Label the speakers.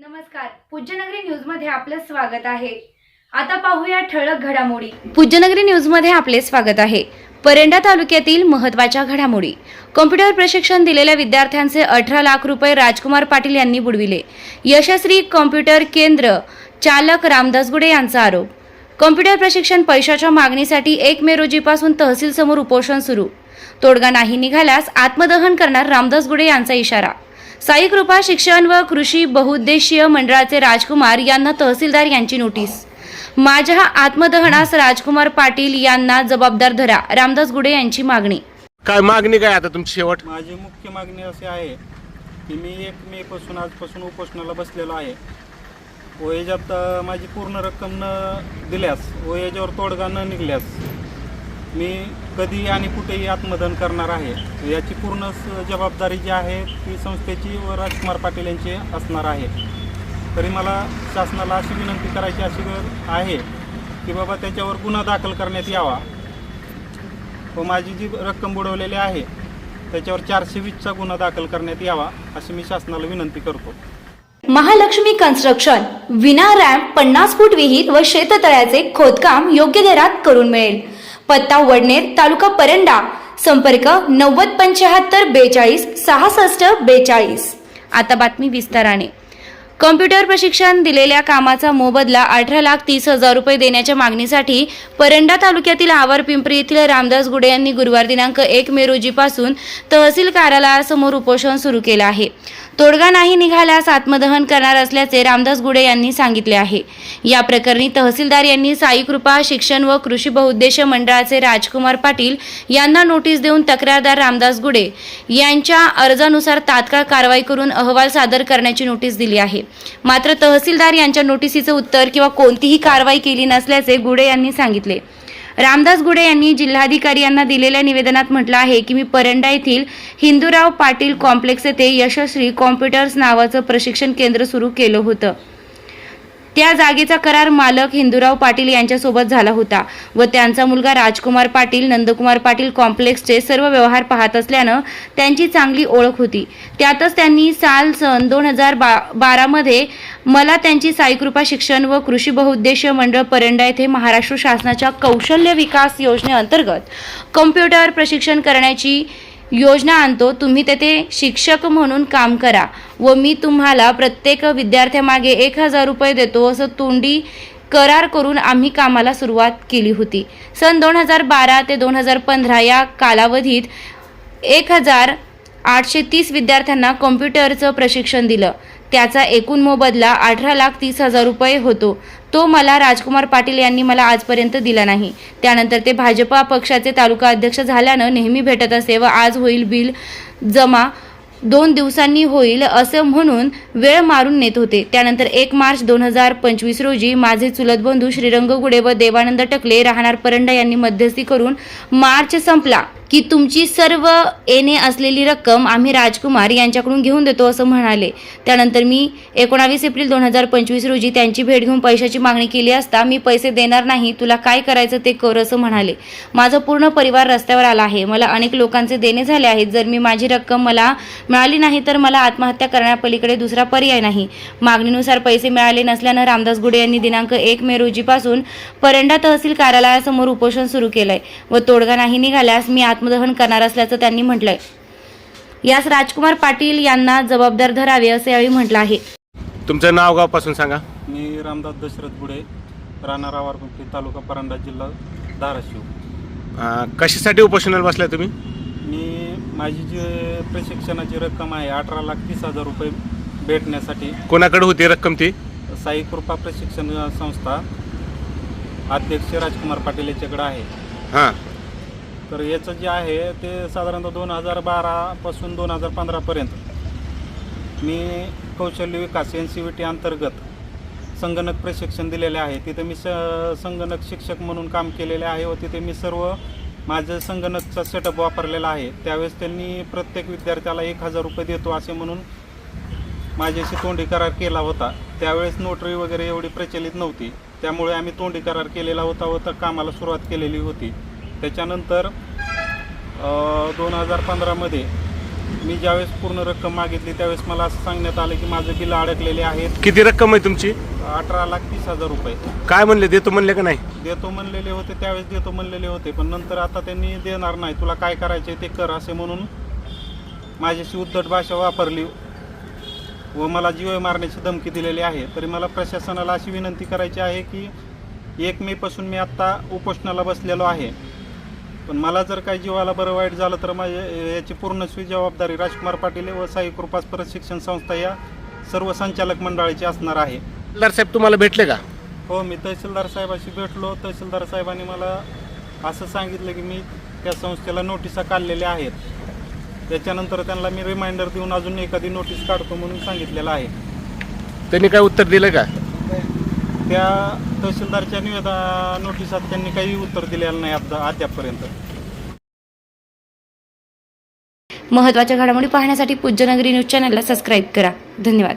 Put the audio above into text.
Speaker 1: नमस्कार. पूज्यनगरी न्यूजमध्ये आपलं स्वागत आहे. आता पाहूया ठळक घडामोडी. पूज्यनगरी न्यूजमध्ये आपले स्वागत आहे. परंडा तालुक्यातील महत्त्वाच्या घडामोडी. कॉम्प्युटर प्रशिक्षण दिलेल्या विद्यार्थ्यांचे अठरा लाख रुपये राजकुमार पाटील यांनी बुडविले. यशस्वी कॉम्प्युटर केंद्र चालक रामदास गुडे यांचा आरोप. कॉम्प्युटर प्रशिक्षण पैशाच्या मागणीसाठी एक मे रोजीपासून तहसील समोर उपोषण सुरू. तोडगा नाही निघाल्यास आत्मदहन करणार रामदास गुडे यांचा इशारा. साई कृपा शिक्षण व कृषी बहुउद्देशीय मंडळाचे राजकुमार यांना तहसीलदार यांची नोटीस. माझ्या आत्मदहनास राजकुमार पाटील यांना जबाबदार धरा. रामदास गुडे यांची मागणी.
Speaker 2: काय मागणी काय आता तुमची शेवट?
Speaker 3: माझी मुख्य मागणी अशी आहे की मी एक मे पासून आजपासून उपोषणाला बसलेलो आहे. व याच्यात अ, माझी पूर्ण रक्कम न दिल्यास व याच्यावर तोडगा न निघल्यास मी कधी आणि कुठेही आत्मदन करणार आहे. याची पूर्ण जबाबदारी जी आहे ती संस्थेची व राजकुमार पाटील यांची असणार आहे. तरी मला शासनाला अशी विनंती करायची अशी गरज आहे की बाबा त्याच्यावर गुन्हा दाखल करण्यात यावा. व माझी जी रक्कम बुडवलेली आहे त्याच्यावर चारशे वीसचा गुन्हा दाखल करण्यात यावा अशी मी शासनाला विनंती करतो.
Speaker 1: महालक्ष्मी कन्स्ट्रक्शन विना रॅम्प पन्नास फूट विहीर व शेततळ्याचे खोदकाम योग्य दरात करून मिळेल. पत्ता वडनेर तालुका परंडा. संपर्क नव्वद पंच्याहत्तर बेचाळीस सहासष्ट बेचाळीस. आता बातमी विस्ताराने. कॉम्प्युटर प्रशिक्षण दिलेल्या कामाचा मोबदला अठरा लाख तीस हजार रुपये देण्याच्या मागणीसाठी परंडा तालुक्यातील आवर पिंपरी येथील रामदास गुडे यांनी गुरुवार दिनांक एक मे रोजीपासून तहसील कार्यालयासमोर उपोषण सुरू केलं आहे. तोडगा नाही निघाल्यास आत्मदहन करणार असल्याचे रामदास गुडे यांनी सांगितले आहे. या प्रकरणी तहसीलदार यांनी साईकृपा शिक्षण व कृषी बहुउद्देशीय मंडळाचे राजकुमार पाटील यांना नोटीस देऊन तक्रारदार रामदास गुडे यांच्या अर्जानुसार तात्काळ कारवाई करून अहवाल सादर करण्याची नोटीस दिली आहे. मात्र तहसीलदार यांच्या नोटिसीचं उत्तर किंवा कोणतीही कारवाई केली नसल्याचे गुडे यांनी सांगितले. रामदास गुडे यांनी जिल्हाधिकारी यांना दिलेल्या निवेदनात म्हटलं आहे की मी परंडा येथील हिंदूराव पाटील कॉम्प्लेक्स येथे यशस्वी कॉम्प्युटर्स नावाचं प्रशिक्षण केंद्र सुरू केलं होतं. त्या जागेचा करार मालक हिंदूराव पाटील यांच्यासोबत झाला होता व त्यांचा मुलगा राजकुमार पाटील नंदकुमार पाटील कॉम्प्लेक्सचे सर्व व्यवहार पाहत असल्यानं त्यांची चांगली ओळख होती. त्यातच त्यांनी साल सन दोन हजार बा बारामध्ये मला त्यांची साईकृपा शिक्षण व कृषी बहुउद्देशीय मंडळ परंडा येथे महाराष्ट्र शासनाच्या कौशल्य विकास योजनेअंतर्गत कम्प्युटर प्रशिक्षण करण्याची योजना आणतो तुम्ही तेथे शिक्षक म्हणून काम करा व मी तुम्हाला प्रत्येक विद्यार्थ्यामागे एक हजार रुपये देतो असं तोंडी करार करून आम्ही कामाला सुरुवात केली होती. सन दोन हजार बारा ते दोन हजार पंधरा या कालावधीत एक हजार आठशे तीस विद्यार्थ्यांना कॉम्प्युटरचं प्रशिक्षण दिलं. त्याचा एकूण मोबदला अठरा लाख तीस हजार रुपये होतो. तो मला राजकुमार पाटील यांनी मला आजपर्यंत दिला नाही. त्यानंतर ते भाजपा पक्षाचे तालुका अध्यक्ष झाल्यानं नेहमी भेटत असे व आज होईल बिल जमा. दोन दिवसांनी होईल असं म्हणून वेळ मारून नेत होते. त्यानंतर एक मार्च दोन हजार पंचवीस रोजी माझे चुलत बंधू श्रीरंग गुडे व देवानंद टकले राहणार परंडा यांनी मध्यस्थी करून मार्च संपला. की तुमची सर्व येणे असलेली रक्कम आम्ही राजकुमार यांच्याकडून घेऊन देतो असं म्हणाले. त्यानंतर मी एकोणावीस एप्रिल दोन हजार पंचवीस रोजी त्यांची भेट घेऊन पैशाची मागणी केली असता मी पैसे देणार नाही तुला काय करायचं ते कर असं म्हणाले. माझा पूर्ण परिवार रस्त्यावर आला आहे. मला अनेक लोकांचे देणे झाले आहेत. जर मी माझी रक्कम मला मिळाली नाही तर मला आत्महत्या करण्यापलीकडे दुसरा पर्याय नाही. मागणीनुसार पैसे मिळाले नसल्यानं रामदास गुडे यांनी दिनांक एक मे रोजीपासून परंडा तहसील कार्यालयासमोर उपोषण सुरू केलंय व तोडगा नाही निघाल्यास मी आत आत्मदहन करणार असल्याचं त्यांनी म्हटलंय. यास राजकुमार पाटील यांना जबाबदार धरावे असे यावेळी म्हटलं आहे.
Speaker 2: तुमचं नाव गावपासून सांगा.
Speaker 3: मी रामदास दशरथ गुडे राहणार तालुका परांडा जिल्हा धाराशिव.
Speaker 2: अं, कशासाठी उपोषणाला बसलाय तुम्ही?
Speaker 3: मी माझी जी प्रशिक्षणाची रक्कम आहे अठरा लाख तीस हजार रुपये भेटण्यासाठी.
Speaker 2: कोणाकडे होती रक्कम ती?
Speaker 3: साई कृपा प्रशिक्षण संस्था अध्यक्ष राजकुमार पाटील याच्याकडे आहे.
Speaker 2: हां.
Speaker 3: तर याचं जे आहे ते साधारणतः दोन हजार बारापासून दोन हजार पंधरापर्यंत मी कौशल्य विकास एन सी व्ही टी अंतर्गत संगणक प्रशिक्षण दिलेले आहे. तिथे मी स संगणक शिक्षक म्हणून काम केलेले आहे व तिथे मी सर्व माझं संगणकचा सेटअप वापरलेला आहे. त्यावेळेस त्यांनी प्रत्येक विद्यार्थ्याला एक हजार रुपये देतो असे म्हणून माझ्याशी तोंडी करार केला होता. त्यावेळेस नोटरी वगैरे एवढी प्रचलित नव्हती. त्यामुळे आम्ही तोंडी करार केलेला होता व तर कामाला सुरुवात केलेली होती. त्याच्यानंतर दोन हजार पंधरामध्ये मी ज्यावेळेस पूर्ण रक्कम मागितली त्यावेळेस मला असं सांगण्यात आलं की माझं बिल अडकलेले आहेत.
Speaker 2: किती रक्कम आहे तुमची?
Speaker 3: अठरा लाख तीस हजार रुपये.
Speaker 2: काय म्हणले देतो म्हणले का नाही?
Speaker 3: देतो म्हणलेले होते त्यावेळेस देतो म्हणलेले होते पण नंतर आता त्यांनी देणार नाही. तुला काय करायचे ते कर असे म्हणून माझ्याशी उद्धट भाषा वापरली व मला जीव मारण्याची धमकी दिलेली आहे. तरी मला प्रशासनाला अशी विनंती करायची आहे की एक मेपासून मी आत्ता उपोषणाला बसलेलो आहे. पण मला जर काही जीवाला बरं वाईट झालं तर माझ्या याची पूर्णस्वी जबाबदारी राजकुमार पाटील व साई कृपास प्रशिक्षण संस्था या सर्व संचालक मंडळाची असणार आहे.
Speaker 2: तहसीलदार साहेब तुम्हाला भेटले का?
Speaker 3: हो मी तहसीलदार साहेबाशी भेटलो. तहसीलदार साहेबांनी मला असं सांगितलं की मी त्या संस्थेला नोटिसा काढलेल्या आहेत. त्याच्यानंतर त्यांना मी रिमाइंडर देऊन अजून एखादी नोटीस काढतो म्हणून सांगितलेलं आहे.
Speaker 2: त्यांनी काय उत्तर दिलं का?
Speaker 3: त्या तहसीलदारच्या निवेदा नोटिसात त्यांनी काही उत्तर दिलेलं नाही आता अद्यापपर्यंत.
Speaker 1: महत्त्वाच्या घडामोडी पाहण्यासाठी पूज्यनगरी न्यूज चॅनलला सबस्क्राईब करा. धन्यवाद.